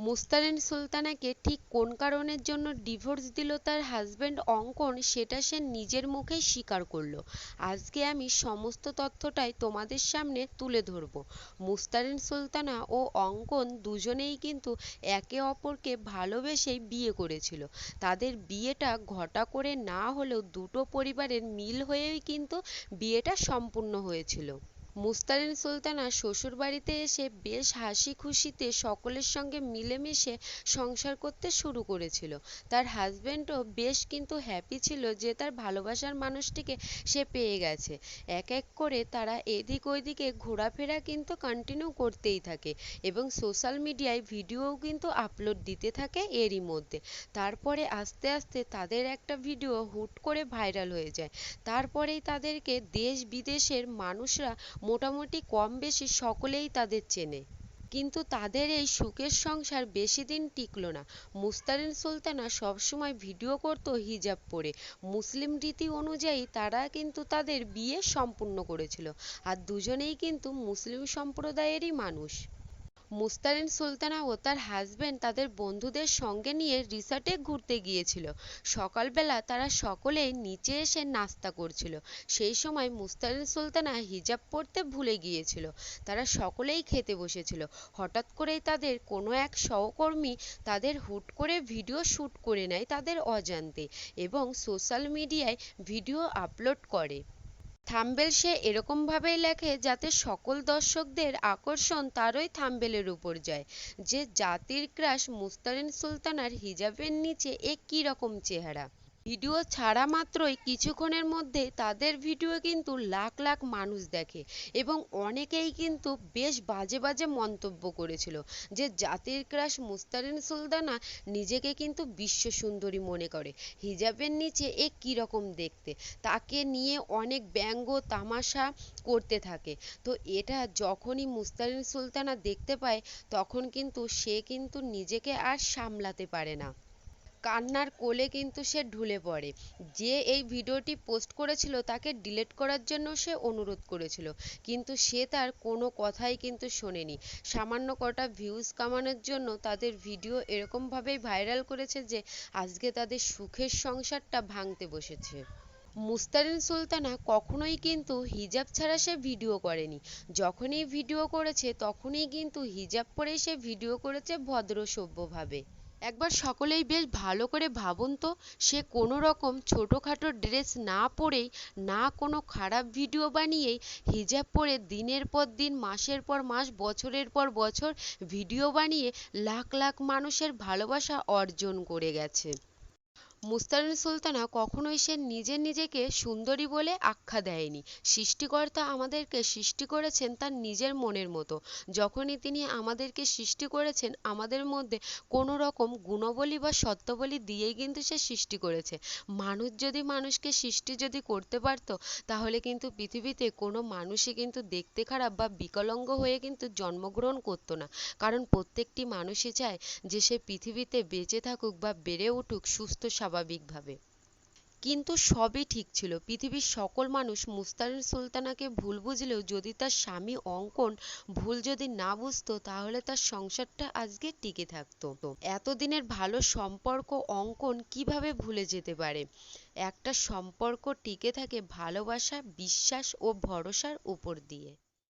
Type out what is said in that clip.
মুস্তারিন সুলতানাকে ঠিক কোন কারণের জন্য ডিভোর্স দিল তার হাজব্যান্ড অঙ্কন, সেটা সে নিজের মুখেই স্বীকার করল। আজকে আমি সমস্ত তথ্যটাই তোমাদের সামনে তুলে ধরব। মুস্তারিন সুলতানা ও অঙ্কন দুজনেই কিন্তু একে অপরকে ভালোবেসেই বিয়ে করেছিল। তাদের বিয়েটা ঘটা করে না হলেও দুটো পরিবারের মিল হয়েই কিন্তু বিয়েটা সম্পূর্ণ হয়েছিল। মুস্তারিন সুলতানা শ্বশুরবাড়িতে এসে বেশ হাসি খুশিতে সকলের সঙ্গে মিলেমিশে সংসার করতে শুরু করেছিল। তার হাজবেন্ডও বেশ কিন্তু হ্যাপি ছিল যে তার ভালোবাসার মানুষটিকে সে পেয়ে গেছে। এক এক করে তারা এদিক ওইদিকে ঘোরাফেরা কিন্তু কন্টিনিউ করতেই থাকে এবং সোশ্যাল মিডিয়ায় ভিডিওও কিন্তু আপলোড দিতে থাকে এরই মধ্যে। তারপরে আস্তে আস্তে তাদের একটা ভিডিও হুট করে ভাইরাল হয়ে যায়। তারপরেই তাদেরকে দেশ বিদেশের মানুষরা মোটামুটি কম বেশি সকলেই তাদের চেনে। কিন্তু তাদের এই সুখের সংসার বেশি দিন টিকলো না। মুস্তারিন সুলতানা সবসময় ভিডিও করত হিজাব পরে। মুসলিম রীতি অনুযায়ী তারা কিন্তু তাদের বিয়ে সম্পূর্ণ করেছিল। আর দুজনেই কিন্তু মুসলিম সম্প্রদায়েরই মানুষ। মুস্তারিন সুলতানা ও তার হাজবেন্ড তাদের বন্ধুদের সঙ্গে নিয়ে রিসর্টে ঘুরতে গিয়েছিল। সকালবেলা তারা সকলেই নিচে এসে নাস্তা করছিল। সেই সময় মুস্তারিন সুলতানা হিজাব পরতে ভুলে গিয়েছিল। তারা সকলেই খেতে বসেছিল। হঠাৎ করেই তাদের কোনো এক সহকর্মী তাদের হুট করে ভিডিও শ্যুট করে নেয় তাদের অজান্তে এবং সোশ্যাল মিডিয়ায় ভিডিও আপলোড করে। থাম্বেল সে এরকমভাবেই লেখে যাতে সকল দর্শকদের আকর্ষণ তারই থাম্বেলের উপর যায়। যে জাতির ক্রাশ মুস্তারিন সুলতানার হিজাবের নিচে এ কী রকম চেহারা? ভিডিও ছাড়া মাত্রই কিছুক্ষণের মধ্যে তাদের ভিডিও কিন্তু লাখ লাখ মানুষ দেখে এবং অনেকেই কিন্তু বেশ বাজে বাজে মন্তব্য করেছিল যে জাতির ক্রাশ মুস্তারিন সুলতানা নিজেকে কিন্তু বিশ্ব সুন্দরী মনে করে। হিজাবের নিচে এ কীরকম দেখতে? তাকে নিয়ে অনেক ব্যঙ্গ তামাশা করতে থাকে। তো এটা যখনই মুস্তারিন সুলতানা দেখতে পায়, তখন কিন্তু সে কিন্তু নিজেকে আর সামলাতে পারে না। কান্নার কোলে কিন্তু সে ঢুলে পড়ে। যে এই ভিডিওটি পোস্ট করেছিল, তাকে ডিলিট করার জন্য সে অনুরোধ করেছিল। কিন্তু সে তার কোনো কথাই কিন্তু শোনেনি। সামান্য কটা ভিউজ কামানোর জন্য তাদের ভিডিও এরকমভাবেই ভাইরাল করেছে যে, আজকে তাদের সুখের সংসারটা ভাঙতে বসেছে। মুস্তারিন সুলতানা কখনোই কিন্তু হিজাব ছাড়া সে ভিডিও করেনি। যখনই ভিডিও করেছে, তখনই কিন্তু হিজাব পরেই সে ভিডিও করেছে ভদ্র সভ্যভাবে একবার সকলেই বেশ ভালো করে ভাবুন তো, সে কোনো রকম ছোটোখাটো ড্রেস না পরেই, না কোনো খারাপ ভিডিও বানিয়েই হিজাব পরে দিনের পর দিন, মাসের পর মাস, বছরের পর বছর ভিডিও বানিয়ে লাখ লাখ মানুষের ভালোবাসা অর্জন করে গেছে। মুস্তারিন সুলতানা কখনোই সে নিজে নিজেকে সুন্দরী বলে আখ্যা দেয়নি। সৃষ্টিকর্তা আমাদেরকে সৃষ্টি করেছেন তার নিজের মনের মতো। যখনই তিনি আমাদেরকে সৃষ্টি করেছেন, আমাদের মধ্যে কোনো রকম গুণবলী বা সত্ত্ববলী দিয়েই কিন্তু সে সৃষ্টি করেছে। মানুষ যদি মানুষকে সৃষ্টি যদি করতে পারত, তাহলে কিন্তু পৃথিবীতে কোনো মানুষই কিন্তু দেখতে খারাপ বা বিকলাঙ্গ হয়ে কিন্তু জন্মগ্রহণ করতো না। কারণ প্রত্যেকটি মানুষই চায় যে সে পৃথিবীতে বেঁচে থাকুক বা বেড়ে উঠুক, সুস্থ স্বাভাবিকভাবে। কিন্তু সবই ঠিক ছিল। পৃথিবীর সকল মানুষ মুস্তারিন সুলতানাকে ভুল বুঝলেও যদি তার স্বামী অঙ্কন ভুল যদি না বুঝতো, তাহলে তার সংসারটা আজকে টিকে থাকতো। এতদিনের ভালো সম্পর্ক অঙ্কন কীভাবে ভুলে যেতে পারে? একটা সম্পর্ক টিকে থাকে ভালোবাসা, বিশ্বাস ও ভরসার উপর দিয়ে।